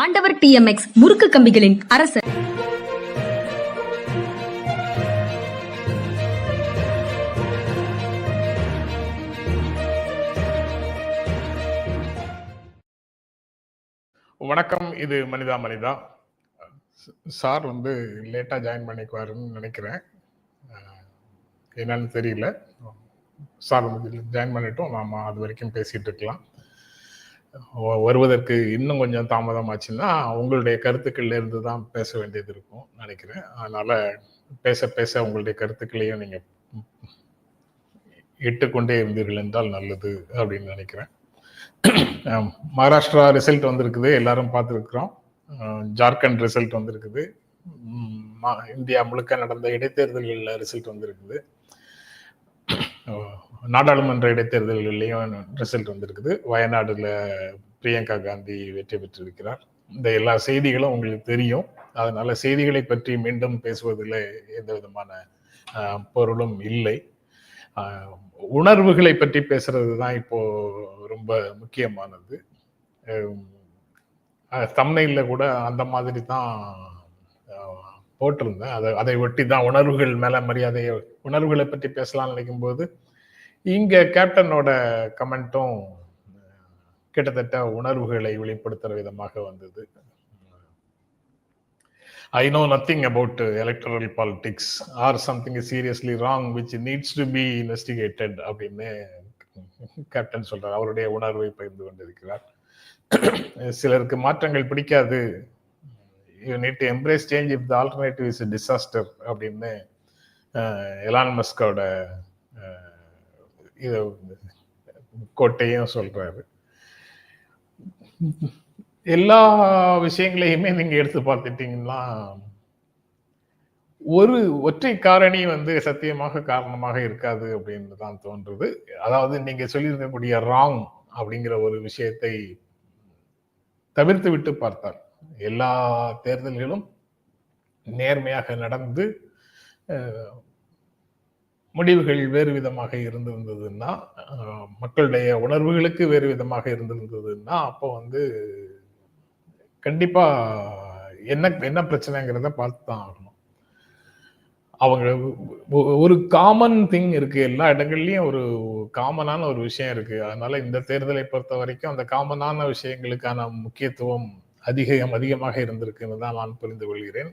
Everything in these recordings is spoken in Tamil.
ஆண்டவர் டிஎம்எக்ஸ் முறுக்கு கம்பிகளின் அரசர். வணக்கம் இது மனிதா மனிதா. சார் வந்து லேட்டாக ஜாயின் பண்ணிக்குவாருன்னு நினைக்கிறேன். என்னன்னு தெரியல. சார் வந்து ஜாயின் பண்ணிட்டோம். நாம அது வரைக்கும் பேசிட்டு இருக்கலாம். வருவதற்கு இன்னும் கொஞ்சம் தாமதம் ஆச்சுன்னா உங்களுடைய கருத்துக்கள்ல இருந்து தான் பேச வேண்டியது இருக்கும் நினைக்கிறேன். அதனால பேச பேச உங்களுடைய கருத்துக்களையும் நீங்க இட்டுக்கொண்டே இருந்தீர்கள் என்றால் நல்லது அப்படின்னு நினைக்கிறேன். மகாராஷ்டிரா ரிசல்ட் வந்திருக்குது எல்லாரும் பார்த்துருக்குறோம். ஜார்க்கண்ட் ரிசல்ட் வந்திருக்குது. மா- இந்தியா முழுக்க நடந்த இடைத்தேர்தல்களில் ரிசல்ட் வந்திருக்குது. நாடாளுமன்ற இடைத்தேர்தல்கள்லையும் ரிசல்ட் வந்திருக்குது. வயநாடுல பிரியங்கா காந்தி வெற்றி பெற்றிருக்கிறார். இந்த எல்லா செய்திகளும் உங்களுக்கு தெரியும். அதனால செய்திகளை பற்றி மீண்டும் பேசுவதில் எந்த விதமான பொருளும் இல்லை. உணர்வுகளை பற்றி பேசுறது தான் இப்போ ரொம்ப முக்கியமானது. தம்னையில் கூட அந்த மாதிரி தான் போட்டிருந்தேன். அதை அதை ஒட்டி தான் உணர்வுகள் மேல மரியாதையை உணர்வுகளை பற்றி பேசலாம்னு நினைக்கும் போது இங்க கேப்டனோட கமெண்ட்டும் கிட்டத்தட்ட உணர்வுகளை வெளிப்படுத்துற விதமாக வந்தது. I know nothing about electoral politics or something seriously wrong which needs to be investigated அப்படின்னு கேப்டன் சொல்றார். அவருடைய உணர்வை பகிர்ந்து கொண்டிருக்கிறார். சிலருக்கு மாற்றங்கள் பிடிக்காது. You need to embrace change if the alternative is disaster அப்படின்னு எலான் மஸ்கோட இதை கோட்டையும் சொல்றாரு. எல்லா விஷயங்களையுமே நீங்க எடுத்து பார்த்துட்டீங்கன்னா ஒரு ஒற்றை காரணி வந்து சத்தியமாக காரணமாக இருக்காது அப்படின்னு தான் தோன்றுது. அதாவது நீங்க சொல்லியிருக்கக்கூடிய ராங் அப்படிங்கிற ஒரு விஷயத்தை தவிர்த்து விட்டு பார்த்தால் எல்லா தேர்தல்களும் நேர்மையாக நடந்து முடிவுகள் வேறு விதமாக இருந்திருந்ததுன்னா மக்களுடைய உணர்வுகளுக்கு வேறு விதமாக இருந்திருந்ததுன்னா அப்போ வந்து கண்டிப்பா என்ன என்ன பிரச்சனைங்கிறத பார்த்து தான் ஆகணும். அவங்க ஒரு காமன் திங் இருக்கு. எல்லா இடங்கள்லயும் ஒரு காமனான ஒரு விஷயம் இருக்கு. அதனால இந்த தேர்தலை பொறுத்த வரைக்கும் அந்த காமனான விஷயங்களுக்கான முக்கியத்துவம் அதிகம் அதிகமாக இருந்திருக்குன்னு தான் நான் புரிந்து கொள்கிறேன்.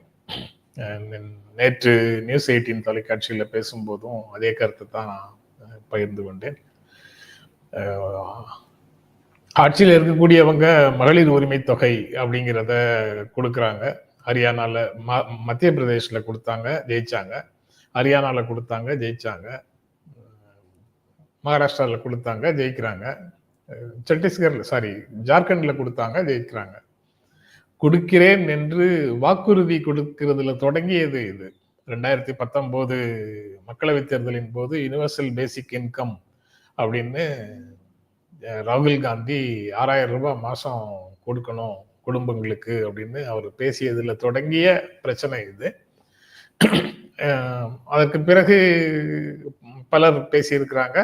நேற்று நியூஸ் எயிட்டீன் தொலைக்காட்சியில் பேசும்போதும் அதே கருத்தை தான் நான் பகிர்ந்து கொண்டேன். ஆட்சியில் இருக்கக்கூடியவங்க மகளிர் உரிமை தொகை அப்படிங்கிறத கொடுக்குறாங்க. ஹரியானாவில் ம மத்திய பிரதேஷில் கொடுத்தாங்க ஜெயிச்சாங்க. ஹரியானாவில் கொடுத்தாங்க ஜெயிச்சாங்க. மகாராஷ்டிராவில் கொடுத்தாங்க ஜெயிக்கிறாங்க. சத்தீஸ்கரில் சாரி ஜார்க்கண்டில் கொடுத்தாங்க ஜெயிக்கிறாங்க. கொடுக்கிறேன் என்று வாக்குறுதி கொடுக்கிறதுல தொடங்கியது இது. ரெண்டாயிரத்தி பத்தொன்பது மக்களவைத் தேர்தலின் போது யுனிவர்சல் பேசிக் இன்கம் அப்படின்னு ராகுல் காந்தி ஆறாயிரம் ரூபாய் மாதம் கொடுக்கணும் குடும்பங்களுக்கு அப்படின்னு அவர் பேசியதில் தொடங்கிய பிரச்சனை இது. அதற்கு பிறகு பலர் பேசியிருக்கிறாங்க.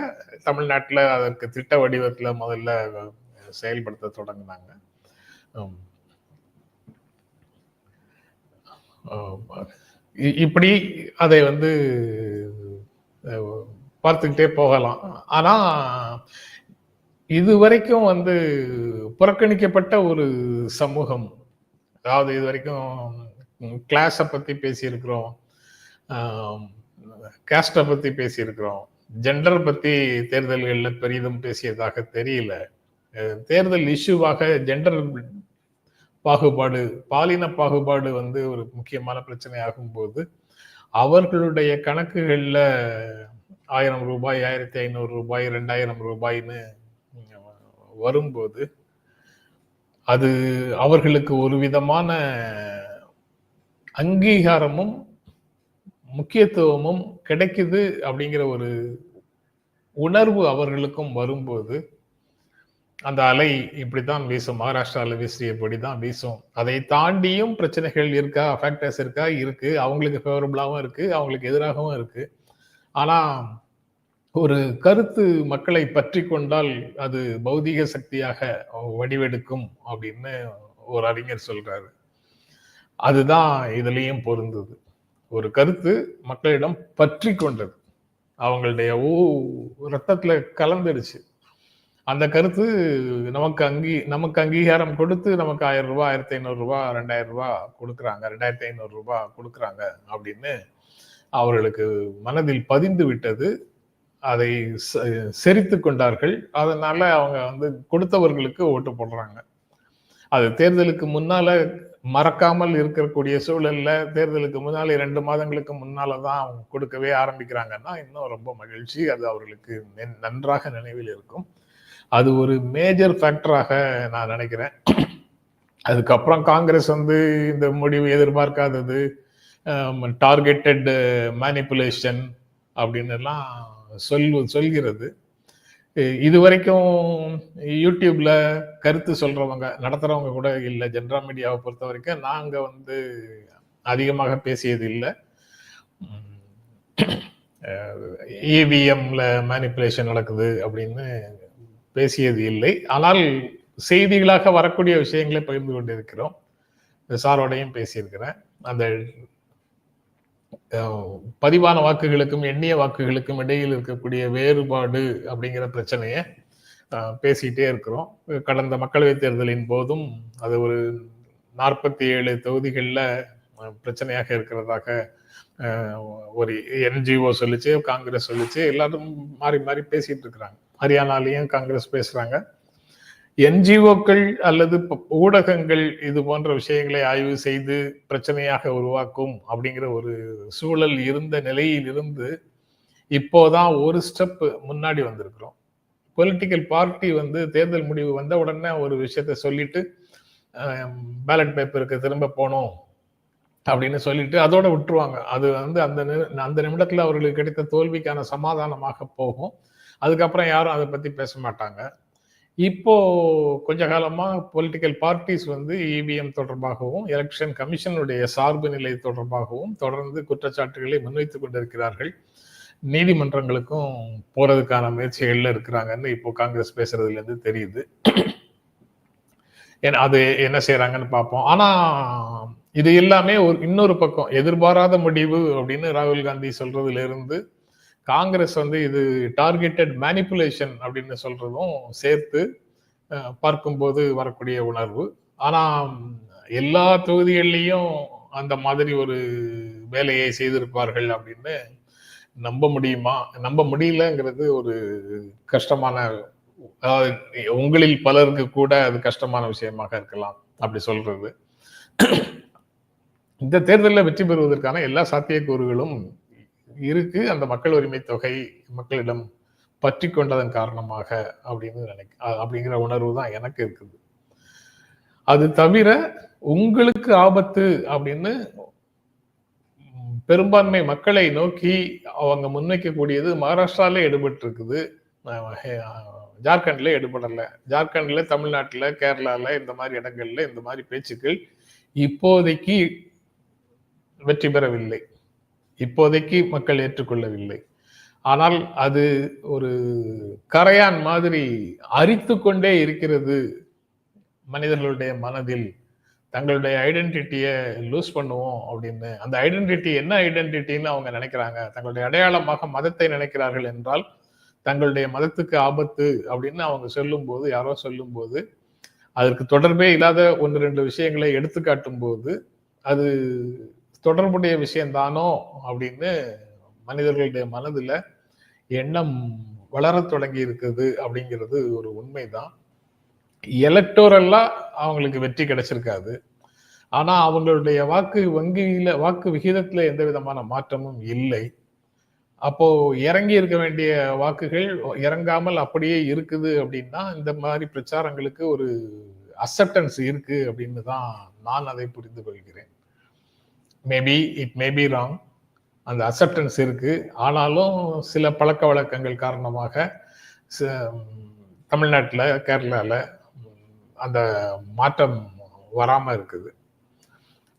தமிழ்நாட்டில் அதற்கு திட்ட வடிவத்தில் முதல்ல செயல்படுத்த தொடங்கினாங்க. இப்படி அதை வந்து பார்த்துக்கிட்டே போகலாம். ஆனா இது வரைக்கும் வந்து புறக்கணிக்கப்பட்ட ஒரு சமூகம். அதாவது இது வரைக்கும் கிளாஸை பத்தி பேசியிருக்கிறோம். கேஸ்டை பத்தி பேசியிருக்கிறோம். ஜெண்டர் பத்தி தேர்தல்களில் பெரிதும் பேசியதாக தெரியல. தேர்தல் இஷ்யூவாக ஜெண்டர் பாகுபாடு பாலின பாகுபாடு வந்து ஒரு முக்கியமான பிரச்சனை ஆகும்போது அவர்களுடைய கணக்குகளில் ஆயிரம் ரூபாய் ஆயிரத்தி ஐநூறு ரூபாய் ரெண்டாயிரம் ரூபாய்னு வரும்போது அது அவர்களுக்கு ஒரு விதமான அங்கீகாரமும் முக்கியத்துவமும் கிடைக்குது அப்படிங்கிற ஒரு உணர்வு அவர்களுக்கும் வரும்போது அந்த அலை இப்படித்தான் வீசும். மகாராஷ்டிராவில் வீசியபடி தான் வீசும். அதை தாண்டியும் பிரச்சனைகள் இருக்கா? ஃபேக்டர்ஸ் இருக்கா? இருக்கு. அவங்களுக்கு ஃபேவரபுளாகவும் இருக்கு. அவங்களுக்கு எதிராகவும் இருக்கு. ஆனால் ஒரு கருத்து மக்களை பற்றி கொண்டால் அது பௌதீக சக்தியாக வடிவெடுக்கும் அப்படின்னு ஒரு அறிஞர் சொல்றாரு. அதுதான் இதுலேயும் பொருந்தது. ஒரு கருத்து மக்களிடம் பற்றி கொண்டது. அவங்களுடைய ஊ ரத்தத்தில் கலந்துடுச்சு அந்த கருத்து நமக்கு அங்கீ நமக்கு அங்கீகாரம் கொடுத்து நமக்கு ஆயிரம் ரூபாய் ஆயிரத்தி ஐநூறு ரூபாய் ரெண்டாயிரம் ரூபாய் கொடுக்குறாங்க. ரெண்டாயிரத்தி ஐநூறு ரூபாய் கொடுக்குறாங்க அப்படின்னு அவர்களுக்கு மனதில் பதிந்து விட்டது. அதை செரித்து கொண்டார்கள். அதனால அவங்க வந்து கொடுத்தவர்களுக்கு ஓட்டு போடுறாங்க. அது தேர்தலுக்கு முன்னால மறக்காமல் இருக்கக்கூடிய சூழல்ல தேர்தலுக்கு முன்னால இரண்டு மாதங்களுக்கு முன்னால தான் அவங்க கொடுக்கவே ஆரம்பிக்கிறாங்கன்னா இன்னும் ரொம்ப மகிழ்ச்சி. அது அவர்களுக்கு நன்றாக நினைவில் இருக்கும். அது ஒரு மேஜர் ஃபேக்டராக நான் நினைக்கிறேன். அதுக்கப்புறம் காங்கிரஸ் வந்து இந்த முடிவு எதிர்பார்க்காதது டார்கெட்டட் மேனிப்புலேஷன் அப்படின்னு எல்லாம் சொல் சொல்கிறது. இது வரைக்கும் யூடியூப்ல கருத்து சொல்றவங்க நடத்துறவங்க கூட இல்லை. ஜென்ரா மீடியாவை பொறுத்த வரைக்கும் நாங்கள் வந்து அதிகமாக பேசியது இல்லை. இவிஎம்ல மேனிப்புலேஷன் நடக்குது அப்படின்னு பேசியது இல்லை. ஆனால் செய்திகளாக வரக்கூடிய விஷயங்களை பகிர்ந்து கொண்டிருக்கிறோம். சாரோடையும் பேசியிருக்கிறேன். அந்த பதிவான வாக்குகளுக்கும் எண்ணிய வாக்குகளுக்கும் இடையில் இருக்கக்கூடிய வேறுபாடு அப்படிங்கிற பிரச்சனையை பேசிக்கிட்டே இருக்கிறோம். கடந்த மக்களவைத் தேர்தலின் போதும் அது ஒரு நாற்பத்தி ஏழு தொகுதிகளில் பிரச்சனையாக இருக்கிறதாக ஒரு என்ஜிஓ சொல்லிச்சு காங்கிரஸ் சொல்லிச்சு எல்லாரும் மாறி மாறி பேசிட்டு இருக்கிறாங்க. ஹரியானாலையும் காங்கிரஸ் பேசுறாங்க. என்ஜிஓக்கள் அல்லது ஊடகங்கள் இது போன்ற விஷயங்களை ஆய்வு செய்து பிரச்சனையாக உருவாக்கும் அப்படிங்கிற ஒரு சூழல் இருந்த நிலையில் இருந்து இப்போதான் ஒரு ஸ்டெப் முன்னாடி வந்திருக்கிறோம். பொலிட்டிக்கல் பார்ட்டி வந்து தேர்தல் முடிவு வந்த உடனே ஒரு விஷயத்த சொல்லிட்டு பேலட் பேப்பருக்கு திரும்ப போகணும் அப்படின்னு சொல்லிட்டு அதோட விட்டுருவாங்க. அது வந்து அந்த அந்த நிமிடத்தில் அவர்களுக்கு கிடைத்த தோல்விக்கான சமாதானமாக போகும். அதுக்கப்புறம் யாரும் அதை பத்தி பேச மாட்டாங்க. இப்போ கொஞ்ச காலமா பொலிட்டிக்கல் பார்ட்டிஸ் வந்து இவிஎம் தொடர்பாகவும் எலெக்ஷன் கமிஷனுடைய சார்பு நிலை தொடர்பாகவும் தொடர்ந்து குற்றச்சாட்டுகளை முன்வைத்துக் கொண்டிருக்கிறார்கள். நீதிமன்றங்களுக்கும் போறதுக்கான முயற்சிகள்ல இருக்கிறாங்கன்னு இப்போ காங்கிரஸ் பேசுறதுல இருந்து தெரியுது அது என்ன செய்யறாங்கன்னு பார்ப்போம். ஆனா இது எல்லாமே ஒரு இன்னொரு பக்கம். எதிர்பாராத முடிவு அப்படின்னு ராகுல் காந்தி சொல்றதுல இருந்து காங்கிரஸ் வந்து இது டார்கெட்டட் மேனிப்புலேஷன் அப்படின்னு சொல்றதும் சேர்த்து பார்க்கும்போது வரக்கூடிய உணர்வு. ஆனா எல்லா தொகுதிகள்லையும் அந்த மாதிரி ஒரு வேலையை செய்திருப்பார்கள் அப்படின்னு நம்ப முடியுமா? நம்ப முடியலங்கிறது ஒரு கஷ்டமான அதாவது உங்களில் பலருக்கு கூட அது கஷ்டமான விஷயமாக இருக்கலாம் அப்படி சொல்றது. இந்த தேர்தலில் வெற்றி பெறுவதற்கான எல்லா சாத்தியக்கூறுகளும் இருக்கு. அந்த மக்கள் உரிமை தொகை மக்களிடம் பற்றி கொண்டதன் காரணமாக அப்படின்னு நினைக்க அப்படிங்கிற உணர்வு தான் எனக்கு இருக்குது. அது தவிர உங்களுக்கு ஆபத்து அப்படின்னு பெரும்பான்மை மக்களை நோக்கி அவங்க முன்வைக்கக்கூடியது மகாராஷ்டிரால எடுபட்டு இருக்குது ஜார்க்கண்ட்ல எடுபடல. ஜார்க்கண்ட்ல தமிழ்நாட்டில் கேரளால இந்த மாதிரி இடங்கள்ல இந்த மாதிரி பேச்சுக்கள் இப்போதைக்கு வெற்றி பெறவில்லை. இப்போதைக்கு மக்கள் ஏற்றுக்கொள்ளவில்லை. ஆனால் அது ஒரு கரையான் மாதிரி அரித்து கொண்டே இருக்கிறது மனிதர்களுடைய மனதில். தங்களுடைய ஐடென்டிட்டியை லூஸ் பண்ணுவோம் அப்படின்னு. அந்த ஐடென்டிட்டி என்ன ஐடென்டிட்டின்னு அவங்க நினைக்கிறாங்க. தங்களுடைய அடையாளமாக மதத்தை நினைக்கிறார்கள் என்றால் தங்களுடைய மதத்துக்கு ஆபத்து அப்படின்னு அவங்க சொல்லும்போது யாரோ சொல்லும்போது அதற்கு தொடர்பே இல்லாத ஒன்று ரெண்டு விஷயங்களை எடுத்து காட்டும் போது அது தொடர்புடைய விஷயம்தானோ அப்படின்னு மனிதர்களுடைய மனதில் எண்ணம் வளரத் தொடங்கி இருக்குது அப்படிங்கிறது ஒரு உண்மைதான். எலக்டோரல்லாம் அவங்களுக்கு வெற்றி கிடைச்சிருக்காது. ஆனா அவங்களுடைய வாக்கு வங்கியில வாக்கு விகிதத்துல எந்த விதமான மாற்றமும் இல்லை. அப்போ இறங்கி இருக்க வேண்டிய வாக்குகள் இறங்காமல் அப்படியே இருக்குது அப்படின்னா இந்த மாதிரி பிரச்சாரங்களுக்கு ஒரு அக்செப்டன்ஸ் இருக்கு அப்படின்னு தான் நான் அதை புரிந்து கொள்கிறேன். Maybe it may be wrong அந்த அக்செப்டன்ஸ் இருக்கு. ஆனாலும் சில பழக்க வழக்கங்கள் காரணமாக தமிழ்நாட்டில் கேரளாவில் அந்த மாற்றம் வராமல் இருக்குது.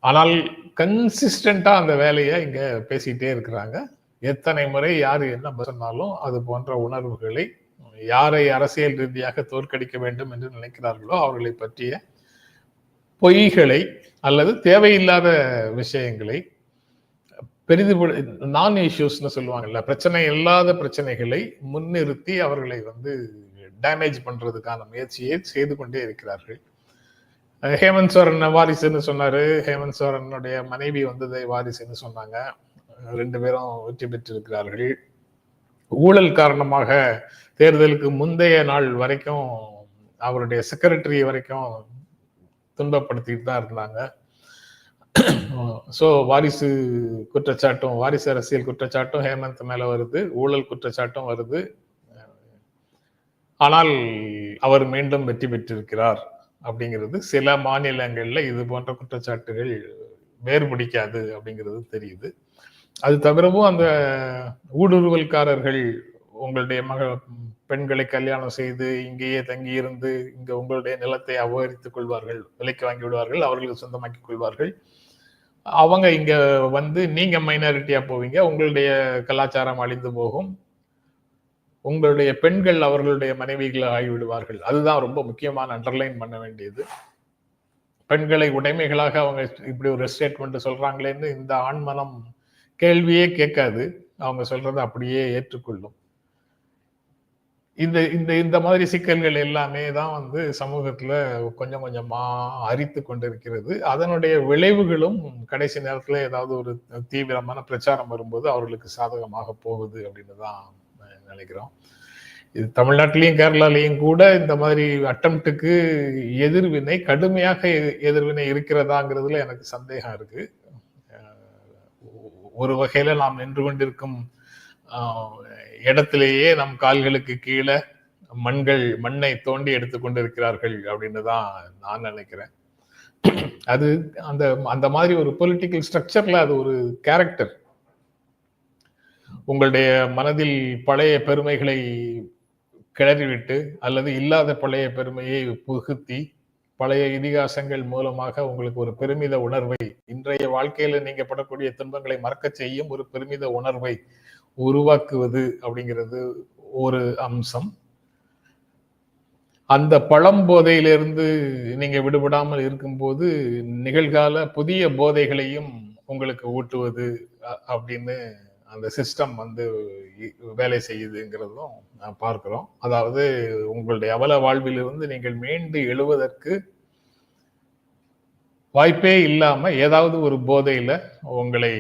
ஆனால் கன்சிஸ்டண்டாக அந்த வேலையை இங்கே பேசிகிட்டே இருக்கிறாங்க. எத்தனை முறை யார் என்ன சொன்னாலும் அது போன்ற உணர்வுகளை யாரை அரசியல் ரீதியாக தோற்கடிக்க வேண்டும் என்று நினைக்கிறார்களோ அவர்களை பற்றிய பொய்களை அல்லது தேவையில்லாத விஷயங்களை பெரிது நான் இஷ்யூஸ்னு சொல்லுவாங்கல்ல பிரச்சனை இல்லாத பிரச்சனைகளை முன்னிறுத்தி அவர்களை வந்து டேமேஜ் பண்றதுக்கான முயற்சியை செய்து கொண்டே இருக்கிறார்கள். ஹேமந்த் சோரன் வாரிசுன்னு சொன்னாரு. ஹேமந்த் சோரனுடைய மனைவி வந்ததை வாரிசுன்னு சொன்னாங்க. ரெண்டு பேரும் வெற்றி பெற்றிருக்கிறார்கள். ஊழல் காரணமாக தேர்தலுக்கு முந்தைய நாள் வரைக்கும் அவருடைய செக்ரட்டரி வரைக்கும் துன்பப்படுத்திட்டு தான் இருந்தாங்க. ஸோ வாரிசு குற்றச்சாட்டும் வாரிசு அரசியல் குற்றச்சாட்டும் ஹேமந்த் மேலே வருது ஊழல் குற்றச்சாட்டும் வருது. ஆனால் அவர் மீண்டும் வெற்றி பெற்றிருக்கிறார் அப்படிங்கிறது சில மாநிலங்களில் இது போன்ற குற்றச்சாட்டுகள் வேறுபிடிக்காது அப்படிங்கிறது தெரியுது. அது தவிரவும் அந்த ஊடுருவல்காரர்கள் உங்களுடைய மக பெண்களை கல்யாணம் செய்து இங்கேயே தங்கி இருந்து இங்க உங்களுடைய நிலத்தை அபகரித்துக் கொள்வார்கள் விலைக்கு வாங்கி விடுவார்கள் அவர்களுக்கு சொந்தமாக்கிக் கொள்வார்கள். அவங்க இங்க வந்து நீங்க மைனாரிட்டியா போவீங்க உங்களுடைய கலாச்சாரம் அழிந்து போகும். உங்களுடைய பெண்கள் அவர்களுடைய மனைவிகளை ஆகிவிடுவார்கள். அதுதான் ரொம்ப முக்கியமான அண்டர்லைன் பண்ண வேண்டியது. பெண்களை உடைமைகளாக அவங்க இப்படி ஒரு ஸ்டேட்மெண்ட் சொல்றாங்களேன்னு இந்த ஆண்மனம் கேள்வியே கேட்காது. அவங்க சொல்றதை அப்படியே ஏற்றுக்கொள்ளும். இந்த இந்த இந்த மாதிரி சிக்கல்கள் எல்லாமே தான் வந்து சமூகத்துல கொஞ்சம் கொஞ்சமா அரித்து கொண்டிருக்கிறது. அதனுடைய விளைவுகளும் கடைசி நேரத்துல ஏதாவது ஒரு தீவிரமான பிரச்சாரம் வரும்போது அவர்களுக்கு சாதகமாக போகுது அப்படின்னு தான் நினைக்கிறோம். இது தமிழ்நாட்டிலையும் கேரளாலையும் கூட இந்த மாதிரி அட்டம்ப்டுக்கு எதிர்வினை கடுமையாக எ- எதிர்வினை இருக்கிறதாங்கிறதுல எனக்கு சந்தேகம் இருக்கு. ஒரு வகையில நாம் நின்று கொண்டிருக்கும் இடத்திலேயே நம் கால்களுக்கு கீழே மண்கள் மண்ணை தோண்டி எடுத்து கொண்டிருக்கிறார்கள் அப்படின்னு தான் நான் நினைக்கிறேன். அது அந்த அந்த மாதிரி ஒரு பொலிட்டிக்கல் ஸ்ட்ரக்சர்ல அது ஒரு கேரக்டர் உங்களுடைய மனதில் பழைய பெருமைகளை கிளறிவிட்டு அல்லது இல்லாத பழைய பெருமையை புகுத்தி பழைய இதிகாசங்கள் மூலமாக உங்களுக்கு ஒரு பெருமித உணர்வை இன்றைய வாழ்க்கையில நீங்க படக்கூடிய துன்பங்களை மறக்க செய்யும் ஒரு பெருமித உணர்வை உருவாக்குவது அப்படிங்கிறது ஒரு அம்சம். அந்த பழம்போதையிலிருந்து நீங்க விடுபடாமல் இருக்கும்போது நிகழ்கால புதிய போதைகளையும் உங்களுக்கு ஊட்டுவது அப்படின்னு அந்த சிஸ்டம் வந்து இ- வேலை செய்யுதுங்கிறதும் நான் பார்க்கிறோம். அதாவது உங்களுடைய அவல வாழ்விலிருந்து நீங்கள் மீண்டு எழுவதற்கு வாய்ப்பே இல்லாம ஏதாவது ஒரு போதையில உங்களை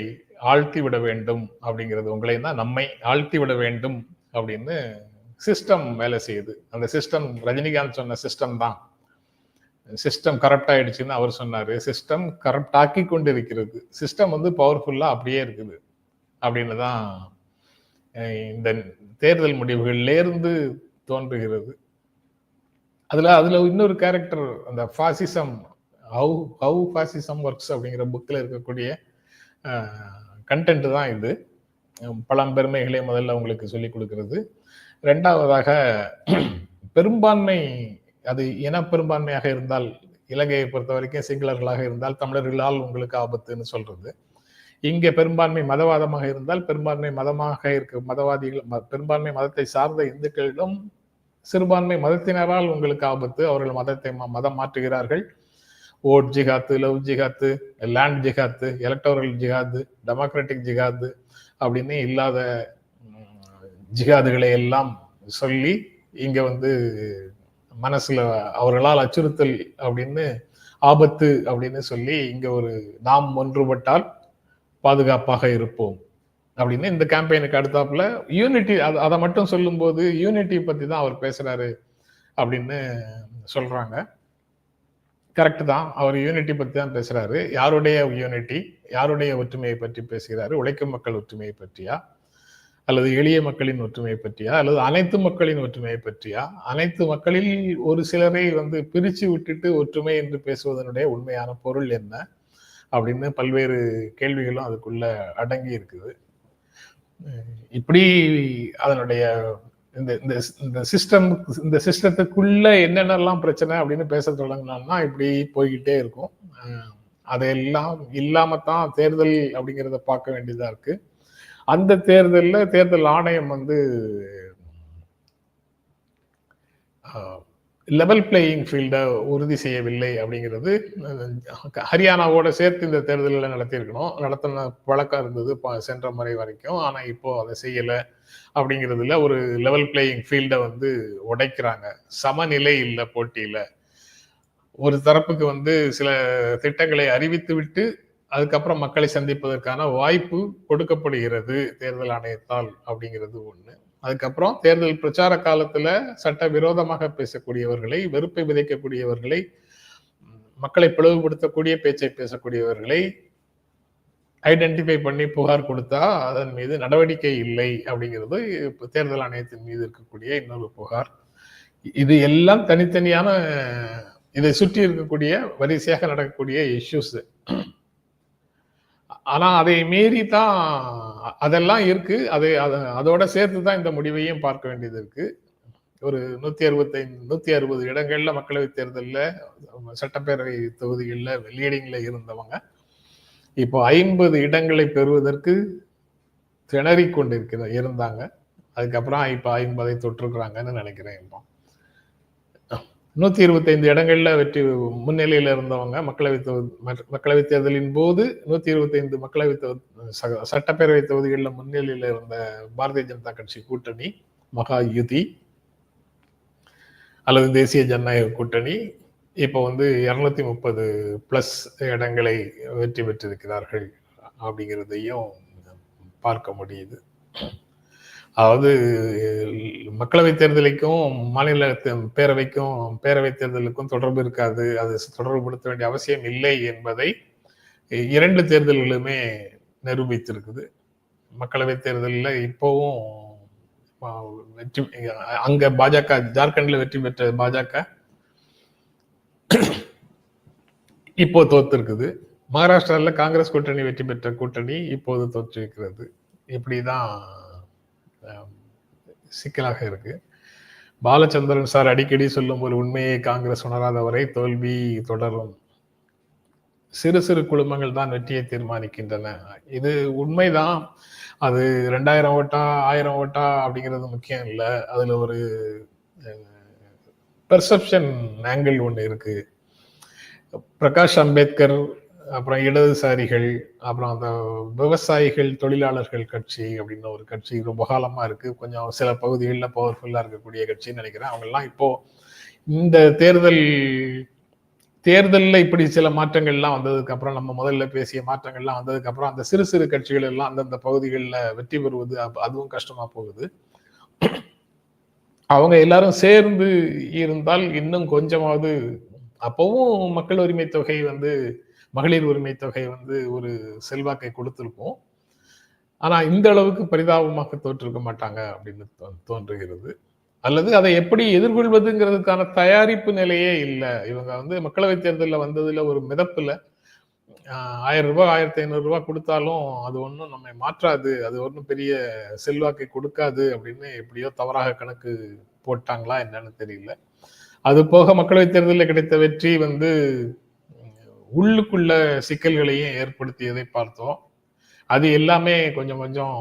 ஆழ்த்தி விட வேண்டும் அப்படிங்கிறது உங்களை தான் நம்மை ஆழ்த்தி விட வேண்டும் அப்படின்னு சிஸ்டம் வேலை செய்யுது. அந்த சிஸ்டம் ரஜினிகாந்த் சொன்ன சிஸ்டம் தான். சிஸ்டம் கரப்ட் ஆயிடுச்சுன்னு அவர் சொன்னாரு. சிஸ்டம் கரப்ட் ஆக்கி கொண்டு இருக்கிறது சிஸ்டம் வந்து பவர்ஃபுல்லா அப்படியே இருக்குது அப்படின்னு தான் இந்த தேர்தல் முடிவுகள்லேருந்து தோன்றுகிறது. அதுல அதுல இன்னொரு கேரக்டர் அந்த fascism how how fascism works அப்படிங்கிற புக்கில் இருக்கக்கூடிய கண்டென்ட் தான் இது. பழம்பெருமைகளை முதல்ல உங்களுக்கு சொல்லிக் கொடுக்கிறது. ரெண்டாவதாக பெரும்பான்மை அது இன பெரும்பான்மையாக இருந்தால் இலங்கையை பொறுத்த வரைக்கும் சிங்களர்களாக இருந்தால் தமிழர்களால் உங்களுக்கு ஆபத்துன்னு சொல்றது. இங்கே பெரும்பான்மை மதவாதமாக இருந்தால் பெரும்பான்மை மதமாக இருக்க மதவாதிகள் ம- பெரும்பான்மை மதத்தை சார்ந்த இந்துக்களிடம் சிறுபான்மை மதத்தினரால் உங்களுக்கு ஆபத்து. அவர்கள் மதத்தை ம- மதம் மாற்றுகிறார்கள். ஓட் ஜிகாத்து லவ் ஜிகாத்து லேண்ட் ஜிகாத்து எலக்டோரல் ஜிகாது டெமோக்ராட்டிக் ஜிகாது அப்படின்னு இல்லாத ஜிகாதுகளை எல்லாம் சொல்லி இங்கே வந்து மனசில் அவர்களால் அச்சுறுத்தல் அப்படின்னு ஆபத்து அப்படின்னு சொல்லி இங்கே ஒரு நாம் ஒன்றுபட்டால் பாதுகாப்பாக இருப்போம் அப்படின்னு இந்த கேம்பெயினுக்கு அடுத்தாப்புல யூனிட்டி அதை மட்டும் சொல்லும்போது யூனிட்டி பற்றி தான் அவர் பேசுகிறாரு அப்படின்னு சொல்கிறாங்க கரெக்ட் தான். அவர் யூனிட்டி பற்றி தான் பேசுகிறாரு யாருடைய யூனிட்டி யாருடைய ஒற்றுமையை பற்றி பேசுகிறாரு? உழைக்கும் மக்கள் ஒற்றுமையை பற்றியா? அல்லது எளிய மக்களின் ஒற்றுமையை பற்றியா? அல்லது அனைத்து மக்களின் ஒற்றுமையை பற்றியா? அனைத்து மக்களில் ஒரு சிலரை வந்து பிரிச்சு விட்டுட்டு ஒற்றுமை என்று பேசுவதனுடைய உண்மையான பொருள் என்ன? அப்படின்னு பல்வேறு கேள்விகளும் அதுக்குள்ள அடங்கி இருக்குது. இப்படி அதனுடைய இந்த இந்த இந்த சிஸ்டம் இந்த சிஸ்டத்துக்குள்ள என்னென்னலாம் பிரச்சனை அப்படின்னு பேச தொடங்கினோம்னா இப்படி போய்கிட்டே இருக்கும். அதையெல்லாம் அதெல்லாம் இல்லாம தான் தேர்தல் அப்படிங்கிறத பார்க்க வேண்டியதா இருக்கு. அந்த தேர்தலில் தேர்தல் ஆணையம் வந்து லெவல் பிளேயிங் ஃபீல்டை உறுதி செய்யவில்லை அப்படிங்கிறது ஹரியானாவோட சேர்த்து இந்த தேர்தலில் நடத்தியிருக்கணும். நடத்தின வழக்கம் இருந்தது சென்ற முறை வரைக்கும். ஆனால் இப்போ அதை செய்யலை அப்படிங்கிறதுல ஒரு லெவல் பிளேயிங் ஃபீல்டை வந்து உடைக்கிறாங்க. சமநிலை இல்லை போட்டியில். ஒரு தரப்புக்கு வந்து சில திட்டங்களை அறிவித்து விட்டு அதுக்கப்புறம் மக்களை சந்திப்பதற்கான வாய்ப்பு கொடுக்கப்படுகிறது தேர்தல் ஆணையத்தால் அப்படிங்கிறது ஒன்று அதுக்கப்புறம் தேர்தல் பிரச்சார காலத்துல சட்ட விரோதமாக பேசக்கூடியவர்களை வெறுப்பை விதைக்கக்கூடியவர்களை மக்களை பிளவுபடுத்தக்கூடிய பேச்சை பேசக்கூடியவர்களை ஐடென்டிஃபை பண்ணி புகார் கொடுத்தா அதன் மீது நடவடிக்கை இல்லை அப்படிங்கிறது இப்போ தேர்தல் ஆணையத்தின் மீது இருக்கக்கூடிய இன்னொரு புகார். இது எல்லாம் தனித்தனியான இதை சுற்றி இருக்கக்கூடிய வரிசையாக நடக்கக்கூடிய இஷ்யூஸ் ஆனா அதை மீறி தான் அதெல்லாம் இருக்கு. அது அதோட சேர்த்து தான் இந்த முடிவையும் பார்க்க வேண்டியது இருக்கு. ஒரு நூத்தி அறுபத்தைந்து நூத்தி அறுபது இடங்கள்ல மக்களவைத் தேர்தலில் சட்டப்பேரவை தொகுதிகளில் லீடிங்ல இருந்தவங்க இப்போ ஐம்பது இடங்களை பெறுவதற்கு திணறிக் கொண்டிருக்கிற இருந்தாங்க. அதுக்கப்புறம் இப்போ ஐம்பதை தொற்றுக்கிறாங்கன்னு நினைக்கிறேன் இப்போ. நூத்தி இருபத்தைந்து இடங்கள்ல வெற்றி முன்னிலையில இருந்தவங்க மக்களவை தொகுதி மற்ற- மக்களவைத் தேர்தலின் போது நூத்தி இருபத்தைந்து மக்களவை தொகு- சட்டப்பேரவை தொகுதிகளில் முன்னிலையில இருந்த பாரதிய ஜனதா கட்சி கூட்டணி மகா யுதி அல்லது தேசிய ஜனநாயக கூட்டணி இப்போ வந்து இருநூத்தி முப்பது பிளஸ் இடங்களை வெற்றி பெற்றிருக்கிறார்கள் அப்படிங்கிறதையும் பார்க்க முடியுது. அதாவது மக்களவை தேர்தலுக்கும் மாநில பேரவைக்கும் பேரவை தேர்தலுக்கும் தொடர்பு இருக்காது. அது தொடர்புபடுத்த வேண்டிய அவசியம் இல்லை என்பதை இரண்டு தேர்தல்களுமே நிரூபித்திருக்குது. மக்களவை தேர்தலில் இப்போவும் வெற்றி அங்க பாஜக ஜார்க்கண்ட்ல வெற்றி பெற்ற பாஜக இப்போ தோத்திருக்குது. மகாராஷ்டிராவில் காங்கிரஸ் கூட்டணி வெற்றி பெற்ற கூட்டணி இப்போது தோற்றிருக்கிறது. இப்படிதான் சிக்கலாக இருக்கு. பாலச்சந்திரன் சார் அடிக்கடி சொல்லும் ஒரு உண்மையை காங்கிரஸ் உணராத வரை தோல்வி தொடரும். சிறு சிறு குழுமங்கள் தான் வெற்றியை தீர்மானிக்கின்றன. இது உண்மைதான். அது ரெண்டாயிரம் ஓட்டா ஆயிரம் ஓட்டா அப்படிங்கிறது முக்கியம் இல்லை. அதுல ஒரு பெர்செப்ஷன் ஆங்கிள் ஒன்று இருக்கு. பிரகாஷ் அம்பேத்கர் அப்புறம் இடதுசாரிகள் அப்புறம் அந்த விவசாயிகள் தொழிலாளர்கள் கட்சி அப்படின்னு ஒரு கட்சி ரொம்ப காலமா இருக்கு. கொஞ்சம் சில பகுதிகளில் பவர்ஃபுல்லா இருக்கக்கூடிய கட்சின்னு நினைக்கிறேன். அவங்கெல்லாம் இப்போ இந்த தேர்தல் தேர்தலில் இப்படி சில மாற்றங்கள்லாம் வந்ததுக்கு அப்புறம் நம்ம முதல்ல பேசிய மாற்றங்கள்லாம் வந்ததுக்கு அப்புறம் அந்த சிறு சிறு கட்சிகள் எல்லாம் அந்தந்த பகுதிகளில் வெற்றி பெறுவது அதுவும் கஷ்டமா போகுது. அவங்க எல்லாரும் சேர்ந்து இருந்தால் இன்னும் கொஞ்சமாவது அப்பவும் மக்கள் உரிமை தொகை வந்து மகளிர் உரிமை தொகை வந்து ஒரு செல்வாக்கை கொடுத்துருப்போம் ஆனா இந்த அளவுக்கு பரிதாபமாக தோற்றிருக்க மாட்டாங்க அப்படின்னு தோ- தோன்றுகிறது. அல்லது அதை எப்படி எதிர்கொள்வதுங்கிறதுக்கான தயாரிப்பு நிலையே இல்லை. இவங்க வந்து மக்களவைத் தேர்தலில் வந்ததுல ஒரு மிதப்புல ஆயிரம் ரூபாய் ஆயிரத்தி ஐநூறு ரூபாய் கொடுத்தாலும் அது ஒன்றும் நம்மை மாற்றாது. அது ஒன்றும் பெரிய செல்வாக்கை கொடுக்காது அப்படின்னு எப்படியோ தவறாக கணக்கு போட்டாங்களா என்னன்னு தெரியல. அது போக மக்களவைத் தேர்தலில் கிடைத்த வெற்றி வந்து உள்ளுக்குள்ள சிக்கல்களையும் ஏற்படுத்தியதை பார்த்தோம். அது எல்லாமே கொஞ்சம் கொஞ்சம்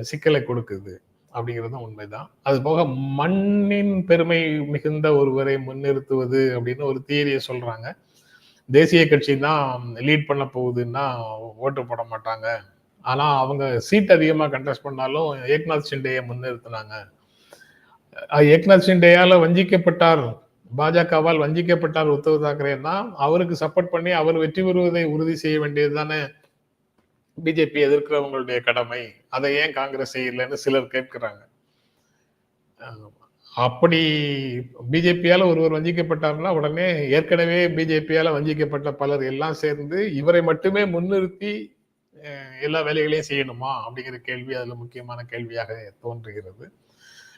சிக்கலை கொடுக்குது அப்படிங்கிறதும் உண்மைதான். அது போக மண்ணின் பெருமை மிகுந்த ஒருவரை முன்னிறுத்துவது அப்படின்னு ஒரு தியரியை சொல்றாங்க. தேசிய கட்சி தான் லீட் பண்ண போகுதுன்னா ஓட்டு போட மாட்டாங்க. ஆனா அவங்க சீட் அதிகமா கண்டெஸ்ட் பண்ணாலும் ஏக்நாத் ஷிண்டேயை முன்னிறுத்தினாங்க. ஏக்நாத் ஷிண்டேயால வஞ்சிக்கப்பட்டார். பாஜகவால் வஞ்சிக்கப்பட்டார் உத்தவ் தாக்கரேன்னா அவருக்கு சப்போர்ட் பண்ணி அவர் வெற்றி பெறுவதை உறுதி செய்ய வேண்டியது தானே? பிஜேபி எதிர்க்கிறவங்களுடைய கடமை. அதை ஏன் காங்கிரஸ் செய்யலைன்னு சிலர் கேட்கிறாங்க. அப்படி பிஜேபியால ஒருவர் வஞ்சிக்கப்பட்டார்னா உடனே ஏற்கனவே பிஜேபியால வஞ்சிக்கப்பட்ட பலர் எல்லாம் சேர்ந்து இவரை மட்டுமே முன்னிறுத்தி எல்லா வேலைகளையும் செய்யணுமா? அப்படிங்கிற கேள்வி அதுல முக்கியமான கேள்வியாக தோன்றுகிறது.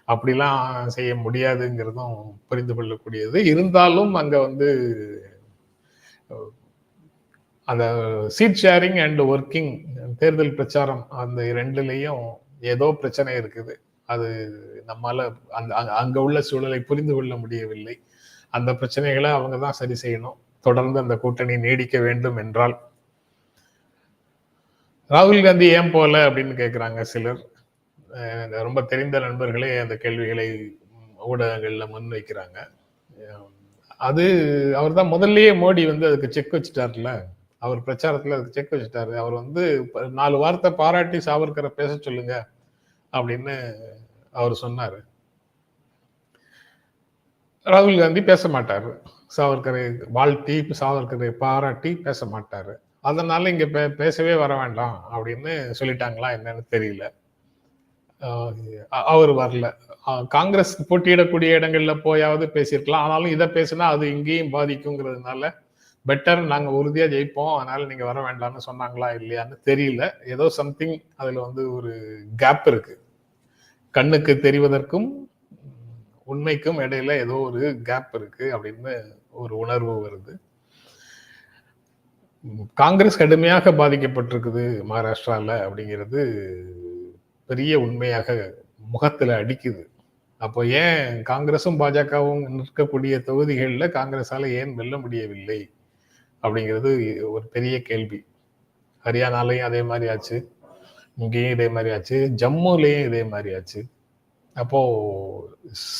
அப்படிலாம் செய்ய முடியாதுங்கிறதும் புரிந்து கொள்ளக்கூடியது. இருந்தாலும் அங்கே வந்து அந்த சீட் ஷேரிங் அண்ட் ஒர்க்கிங் தேர்தல் பிரச்சாரம் அந்த ரெண்டுலேயும் ஏதோ பிரச்சனை இருக்குது. அது நம்மால அந்த அங்க- உள்ள சூழலை புரிந்து கொள்ள முடியவில்லை. அந்த பிரச்சனைகளை அவங்க தான் சரி செய்யணும். தொடர்ந்து அந்த கூட்டணி நீடிக்க வேண்டும் என்றால். ராகுல் காந்தி ஏன் போல அப்படின்னு கேட்குறாங்க சிலர். ரொம்ப தெரிந்த நண்பர்களே அந்த கேள்விகளை ஊடகங்களில் முன்வைக்கிறாங்க. அது அவர் தான் முதல்லயே மோடி வந்து அதுக்கு செக் வச்சுட்டார்ல. அவர் பிரச்சாரத்தில் அதுக்கு செக் வச்சுட்டாரு. அவர் வந்து ப- நாலு வார்த்தை பாராட்டி சாவர்கரை பேச சொல்லுங்க அப்படின்னு அவர் சொன்னார். ராகுல் காந்தி பேச மாட்டார். சாவர்கரை வாழ்த்தி சாவர்கரை பாராட்டி பேச மாட்டார். அதனால இங்கே பே- பேசவே வர வேண்டாம் அப்படின்னு சொல்லிட்டாங்களா என்னன்னு தெரியல. அவர் வரல. காங்கிரஸ் போட்டியிடக்கூடிய இடங்கள்ல போயாவது பேசியிருக்கலாம். ஆனாலும் இதை பேசினா அது இங்கேயும் பாதிக்குங்கிறதுனால பெட்டர் நாங்க உறுதியா ஜெயிப்போம். அதனால நீங்க வர வேண்டாம்னு சொன்னாங்களா இல்லையான்னு தெரியல. ஏதோ சம்திங் அதுல வந்து ஒரு கேப் இருக்கு. கண்ணுக்கு தெரிவதற்கும் உண்மைக்கும் இடையில ஏதோ ஒரு கேப் இருக்கு அப்படின்னு ஒரு உணர்வு வருது. காங்கிரஸ் கடுமையாக பாதிக்கப்பட்டிருக்குது மகாராஷ்டிரால அப்படிங்கிறது பெரிய உண்மையாக முகத்துல அடிக்குது. அப்போ ஏன் காங்கிரஸும் பாஜகவும் நிற்கக்கூடிய தொகுதிகளில் காங்கிரஸால ஏன் வெல்ல முடியவில்லை? அப்படிங்கிறது ஒரு பெரிய கேள்வி. ஹரியானாலையும் அதே மாதிரி ஆச்சு. இங்கேயும் இதே மாதிரி ஆச்சு. ஜம்முலையும் இதே மாதிரி ஆச்சு. அப்போ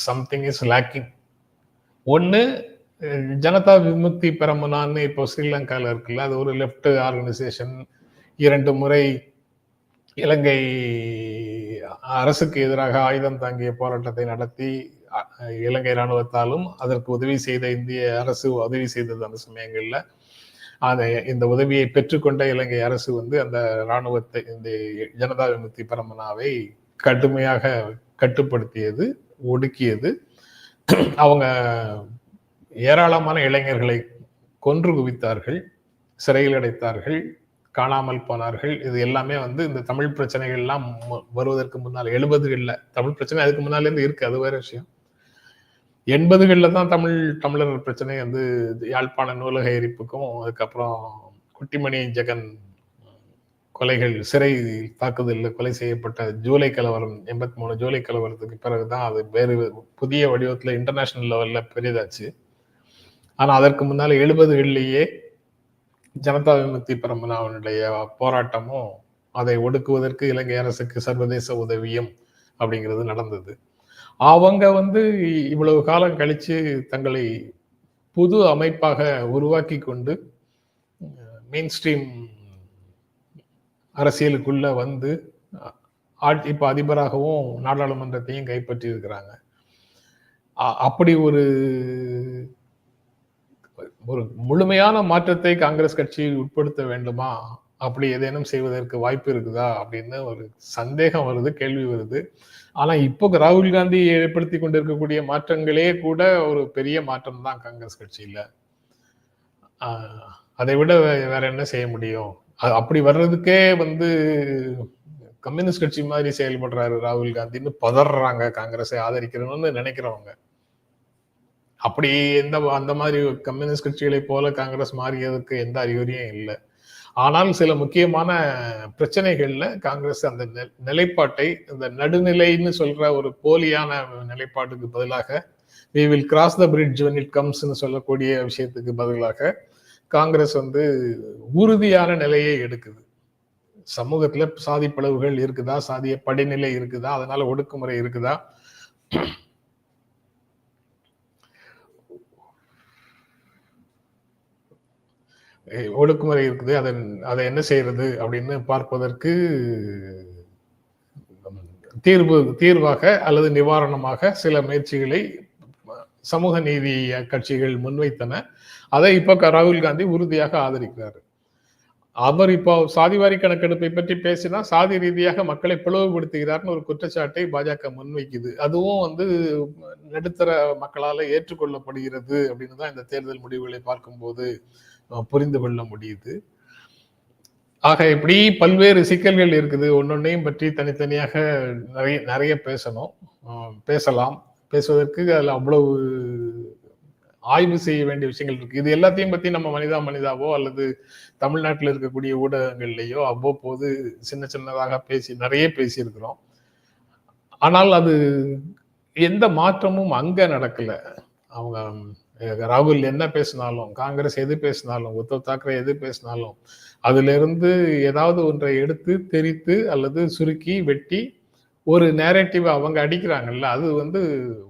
சம்திங் இஸ் லேக்கிங் ஒன்று ஜனதா விமுக்தி பெரமுனான்னு இப்போ ஸ்ரீலங்காவில் இருக்குல்ல அது ஒரு லெஃப்ட் ஆர்கனைசேஷன் இரண்டு முறை இலங்கை அரசுக்கு எதிராக ஆயுதம் தாங்கிய போராட்டத்தை நடத்தி இலங்கை இராணுவத்தாலும் அதற்கு உதவி செய்த இந்திய அரசு உதவி செய்தது அந்த சமயங்களில். அந்த இந்த உதவியை பெற்றுக்கொண்ட இலங்கை அரசு வந்து அந்த இராணுவத்தை இந்த ஜனதா விமுக்தி பரமனாவை கடுமையாக கட்டுப்படுத்தியது ஒடுக்கியது. அவங்க ஏராளமான இளைஞர்களை கொன்று குவித்தார்கள் சிறையில் அடைத்தார்கள். காணாமல் போனார்கள். இது எல்லாமே வந்து இந்த தமிழ் பிரச்சனைகள் எல்லாம் வருவதற்கு முன்னால் எழுபதுகள்ல தமிழ் பிரச்சனை அதுக்கு முன்னால இருந்து இருக்கு அது வேற விஷயம். எண்பதுகள்ல தான் தமிழ் தமிழர் பிரச்சனை வந்து யாழ்ப்பாண நூலக எரிப்புக்கும் அதுக்கப்புறம் குட்டிமணி ஜெகன் கொலைகள் சிறை தாக்குதலில் கொலை செய்யப்பட்ட ஜூலை கலவரம் எண்பத்தி மூணு ஜூலை கலவரத்துக்கு பிறகுதான் அது வேறு புதிய வடிவத்தில் இன்டர்நேஷனல் லெவலில் பெரியதாச்சு ஆனால் அதற்கு முன்னால் எழுபதுகள்லேயே ஜனதா விமுக்தி பரம்பனாவனுடைய போராட்டமும் அதை ஒடுக்குவதற்கு இலங்கை அரசுக்கு சர்வதேச உதவியும் அப்படிங்கிறது நடந்தது. அவங்க வந்து இவ்வளவு காலம் கழித்து தங்களை புது அமைப்பாக உருவாக்கி கொண்டு மெயின் ஸ்ட்ரீம் அரசியலுக்குள்ள வந்து ஆட்- அதிபராகவும் நாடாளுமன்றத்தையும் கைப்பற்றி இருக்கிறாங்க அப்படி ஒரு ஒரு முழுமையான மாற்றத்தை காங்கிரஸ் கட்சி உட்படுத்த வேண்டுமா? அப்படி ஏதேனும் செய்வதற்கு வாய்ப்பு இருக்குதா? அப்படின்னு ஒரு சந்தேகம் வருது கேள்வி வருது. ஆனா இப்போ ராகுல் காந்தி ஏற்படுத்தி கொண்டிருக்கக்கூடிய மாற்றங்களே கூட ஒரு பெரிய மாற்றம் தான் காங்கிரஸ் கட்சியில. அதை விட வே- வேற என்ன செய்ய முடியும்? அப்படி வர்றதுக்கே வந்து கம்யூனிஸ்ட் கட்சி மாதிரி செயல்படுறாரு ராகுல் காந்தின்னு பதறாங்க காங்கிரஸை ஆதரிக்கிறோம்னு நினைக்கிறவங்க. அப்படி எந்த அந்த மாதிரி கம்யூனிஸ்ட் கட்சிகளை போல காங்கிரஸ் மாறியதற்கு எந்த அறிகுறியும் இல்லை. ஆனால் சில முக்கியமான பிரச்சனைகள்ல காங்கிரஸ் அந்த நிலைப்பாட்டை இந்த நடுநிலைன்னு சொல்ற ஒரு போலியான நிலைப்பாட்டுக்கு பதிலாக we will cross the bridge when it கம்ஸ்ன்னு சொல்லக்கூடிய விஷயத்துக்கு பதிலாக காங்கிரஸ் வந்து உறுதியான நிலையை எடுக்குது. சமூகத்துல சாதி பிளவுகள் இருக்குதா? சாதிய படிநிலை இருக்குதா? அதனால ஒடுக்குமுறை இருக்குதா? ஒடுக்குமுறை இருக்குது. அதை அதை என்ன செய்யறது அப்படின்னு பார்ப்பதற்கு தீர்வு தீர்வாக அல்லது நிவாரணமாக சில முயற்சிகளை சமூக நீதி கட்சிகள் முன்வைத்தன. அதை இப்போ க- ராகுல் காந்தி உறுதியாக ஆதரிக்கிறார். அவர் இப்போ சாதிவாரி கணக்கெடுப்பை பற்றி பேசினா சாதி ரீதியாக மக்களை பிளவுபடுத்துகிறார்னு ஒரு குற்றச்சாட்டை பாஜக முன்வைக்குது. அதுவும் வந்து நடுத்தர மக்களால் ஏற்றுக்கொள்ளப்படுகிறது அப்படின்னு தான் இந்த தேர்தல் முடிவுகளை பார்க்கும்போது புரிந்து கொள்ள முடியுது. ஆக இப்படி பல்வேறு சிக்கல்கள் இருக்குது. ஒன்னொன்னையும் பற்றி தனித்தனியாக நிறைய நிறைய பேசணும். பேசலாம். பேசுவதற்கு அதில் அவ்வளவு ஆய்வு செய்ய வேண்டிய விஷயங்கள் இருக்கு. இது எல்லாத்தையும் பத்தி நம்ம மனிதா மனிதாவோ அல்லது தமிழ்நாட்டில் இருக்கக்கூடிய ஊடகங்கள்லையோ அவ்வப்போது சின்ன சின்னதாக பேசி நிறைய பேசியிருக்கிறோம். ஆனால் அது எந்த மாற்றமும் அங்க நடக்கல. அவங்க ராகுல் என்ன பேசினாலும் காங்கிரஸ் எது பேசினாலும் உத்தவ் தாக்கரே எது பேசினாலும் அதிலிருந்து ஏதாவது ஒன்றை எடுத்து தெரித்து அல்லது சுருக்கி வெட்டி ஒரு நேரேட்டிவ் அவங்க அடிக்கிறாங்கல்ல அது வந்து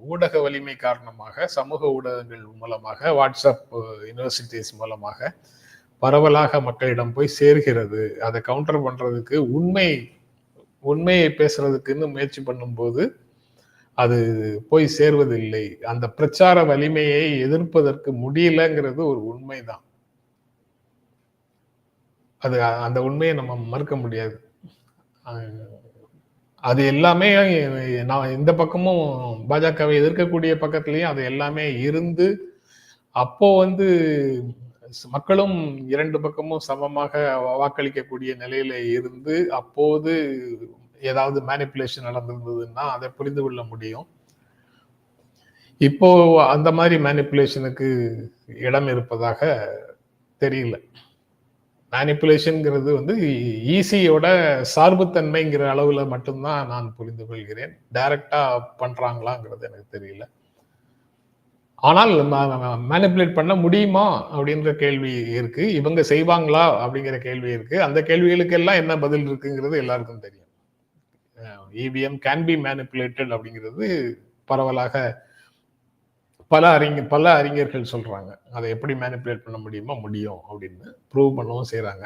ஊடக வலிமை காரணமாக சமூக ஊடகங்கள் மூலமாக வாட்ஸ்அப் யூனிவர்சிட்டிஸ் மூலமாக பரவலாக மக்களிடம் போய் சேர்கிறது. அதை கவுண்டர் பண்றதுக்கு உண்மை உண்மையை பேசுறதுக்குன்னு முயற்சி பண்ணும்போது அது போய் சேர்வதில்லை. அந்த பிரச்சார வலிமையை எதிர்ப்பதற்கு முடியலங்கிறது ஒரு உண்மைதான். அது அந்த உண்மையை நம்ம மறுக்க முடியாது. அது எல்லாமே நான் இந்த பக்கமும் பாஜகவை எதிர்க்கக்கூடிய பக்கத்துலயும் அது எல்லாமே இருந்து அப்போ வந்து மக்களும் இரண்டு பக்கமும் சமமாக வாக்களிக்கக்கூடிய நிலையில இருந்து அப்போது ஏதாவது மேனிப்புலேஷன் நடந்திருந்ததுன்னா அதை புரிந்து கொள்ள முடியும். இப்போ அந்த மாதிரி மேனிப்புலேஷனுக்கு இடம் இருப்பதாக தெரியல. மேனிப்புலேஷனுங்கிறது வந்து ஈஸியோட சார்புத்தன்மைங்கிற அளவில் மட்டும்தான் நான் புரிந்து கொள்கிறேன். டைரக்டா பண்றாங்களாங்கிறது எனக்கு தெரியல. ஆனால் மேனிப்புலேட் பண்ண முடியுமா அப்படின்ற கேள்வி இருக்கு. இவங்க செய்வாங்களா அப்படிங்கிற கேள்வி இருக்கு. அந்த கேள்விகளுக்கெல்லாம் என்ன பதில் இருக்குங்கிறது எல்லாருக்கும் தெரியும். இவிஎம் கேன் பி மேனிப்புலேட்டட் அப்படிங்கிறது பரவலாக பல அறிஞர் பல அறிஞர்கள் சொல்றாங்க. அதை எப்படி மேனிப்புலேட் பண்ண முடியுமோ முடியும் அப்படின்னு ப்ரூவ் பண்ணவும் செய்யறாங்க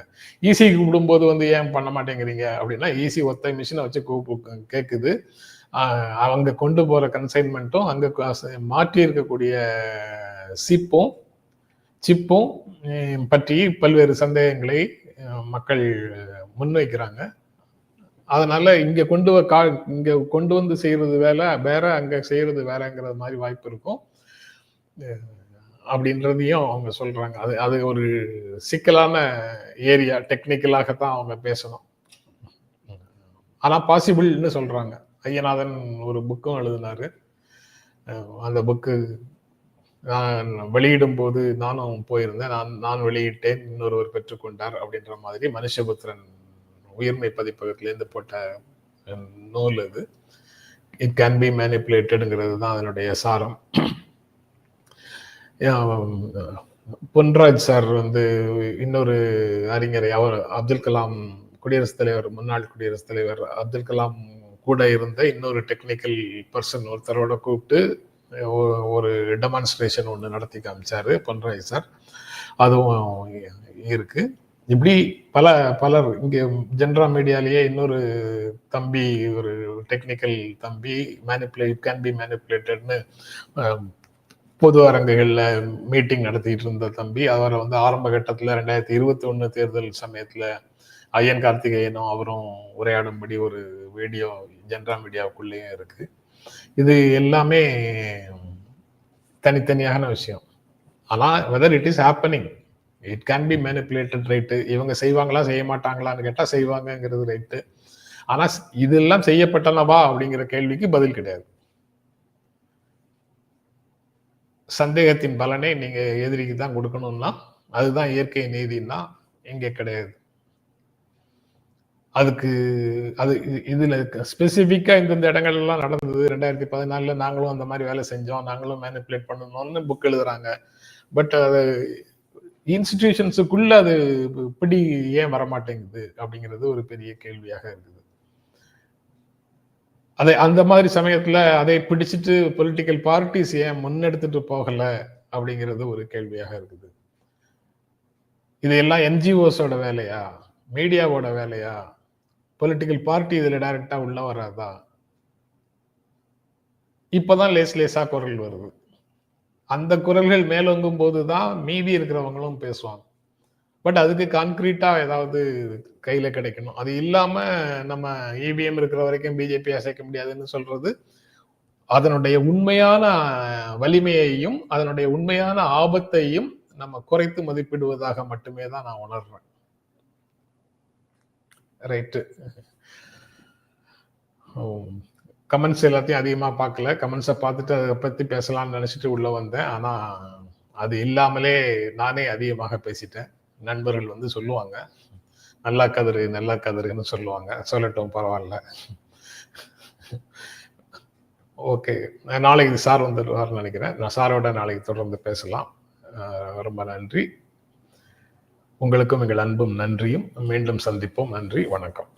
ஈஸி கூப்பிடும்போது வந்து ஏன் பண்ண மாட்டேங்கிறீங்க அப்படின்னா ஈஸி ஒத்த மிஷினை வச்சு கூப்பு கேட்குது அவங்க கொண்டு போற கன்சைன்மெண்ட்டும் அங்கே மாற்றி இருக்கக்கூடிய சிப்பும் சிப்பும் பற்றி பல்வேறு சந்தேகங்களை மக்கள் முன்வைக்கிறாங்க. அதனால இங்க கொண்டு கா இங்க கொண்டு வந்து செய்யறது வேலை வேற அங்க செய்யறது வேறங்கிற மாதிரி வாய்ப்பு இருக்கும். அப்படின்றதையும் அவங்க சொல்றாங்க. அது அது ஒரு சிக்கலான ஏரியா டெக்னிக்கலாகத்தான் அவங்க பேசணும். ஆனா பாசிபிள்னு சொல்றாங்க. ஐயநாதன் ஒரு புக்கும் எழுதினாரு. அந்த புக்கு நான் வெளியிடும் போது நானும் போயிருந்தேன். நான் நான் வெளியிட்டேன். இன்னொருவர் பெற்றுக்கொண்டார் அப்படின்ற மாதிரி மனுஷபுத்திரன் உயிர்மை பதிப்பகத்திலேருந்து போட்ட நூல் இது. இட் கேன் பி மேனிப்புலேட்டடுங்கிறது தான் அதனுடைய சாரம். பொன்ராஜ் சார் வந்து இன்னொரு அறிஞர் அவர் அப்துல் கலாம் குடியரசுத் தலைவர் முன்னாள் குடியரசுத் தலைவர் அப்துல் கலாம் கூட இருந்த இன்னொரு டெக்னிக்கல் பர்சன் ஒருத்தரோட கூப்பிட்டு ஒரு டெமான்ஸ்ட்ரேஷன் ஒன்று நடத்தி காமிச்சாரு பொன்ராஜ் சார். அதுவும் இருக்கு. இப்படி பல பலர் இங்கே ஜென்ரா மீடியாலேயே இன்னொரு தம்பி ஒரு டெக்னிக்கல் தம்பி மேனிப்புலேட் கேன் பி மேனிப்புலேட்டட்னு பொது அரங்குகளில் மீட்டிங் நடத்திட்டு இருந்த தம்பி அவரை வந்து ஆரம்ப கட்டத்தில் ரெண்டாயிரத்தி இருபத்தி ஒன்று தேர்தல் சமயத்தில் ஐயன் கார்த்திகேயனும் அவரும் உரையாடும்படி ஒரு வீடியோ ஜென்ரா மீடியாவுக்குள்ளேயும் இருக்கு. இது எல்லாமே தனித்தனியான விஷயம். ஆனால் whether it is happening it can be manipulated right இவங்க செய்வாங்களா செய்ய மாட்டாங்களான்னு கேட்டால் செய்வாங்கங்கிறது ரைட்டு ஆனால் இதெல்லாம் செய்யப்பட்டனவா அப்படிங்கிற கேள்விக்கு பதில் கிடையாது. சந்தேகத்தின் பலனை நீங்கள் எதிரிக்கு தான் கொடுக்கணும்னா அதுதான் இயற்கை நீதினா இங்கே கிடையாது. அதுக்கு அது இதில் ஸ்பெசிஃபிக்காக இந்தந்த இடங்கள் எல்லாம் நடந்தது. ரெண்டாயிரத்தி பதினாலில் நாங்களும் அந்த மாதிரி வேலை செஞ்சோம் நாங்களும் மேனிப்புலேட் பண்ணணும்னு புக் எழுதுறாங்க. பட் அது இன்ஸ்டிடியூஷன்ஸுக்குள்ள அது பிடி ஏன் வரமாட்டேங்குது அப்படிங்கிறது ஒரு பெரிய கேள்வியாக இருக்குது. அதை அந்த மாதிரி சமயத்துல அதை பிடிச்சிட்டு பொலிட்டிக்கல் பார்ட்டிஸ் ஏன் முன்னெடுத்துட்டு போகல அப்படிங்கிறது ஒரு கேள்வியாக இருக்குது. இதையெல்லாம் என்ஜிஓஸோட வேலையா? மீடியாவோட வேலையா? பொலிட்டிக்கல் பார்ட்டி இதுல டைரக்டா உள்ள வராதா? இப்பதான் லேஸ் லேசா குரல் வருது. அந்த குரல்கள் மேலோங்கும் போதுதான் மீதி இருக்கிறவங்களும் பேசுவாங்க. பட் அதுக்கு கான்கிரீட்டா ஏதாவது கையில கிடைக்கணும். அது இல்லாம நம்ம இவிஎம் இருக்கிற வரைக்கும் பிஜேபி அசைக்க முடியாதுன்னு சொல்றது அதனுடைய உண்மையான வலிமையையும் அதனுடைய உண்மையான ஆபத்தையும் நம்ம குறைத்து மதிப்பிடுவதாக மட்டுமே தான் நான் உணர்றேன். ரைட்டு ஓ கமெண்ட்ஸ் எல்லாத்தையும் அதிகமாக பார்க்கல. கமெண்ட்ஸை பார்த்துட்டு அதை பற்றி பேசலாம்னு நினச்சிட்டு உள்ளே வந்தேன். ஆனால் அது இல்லாமலே நானே அதிகமாக பேசிட்டேன். நண்பர்கள் வந்து சொல்லுவாங்க நல்லா கதிரு நல்லா கதிருன்னு சொல்லுவாங்க. சொல்லட்டும் பரவாயில்ல. ஓகே. நாளைக்கு சார் வந்துடுவார்னு நினைக்கிறேன். நான் சாரோட நாளைக்கு தொடர்ந்து பேசலாம். ரொம்ப நன்றி. உங்களுக்கும் எங்கள் அன்பும் நன்றியும். மீண்டும் சந்திப்போம். நன்றி வணக்கம்.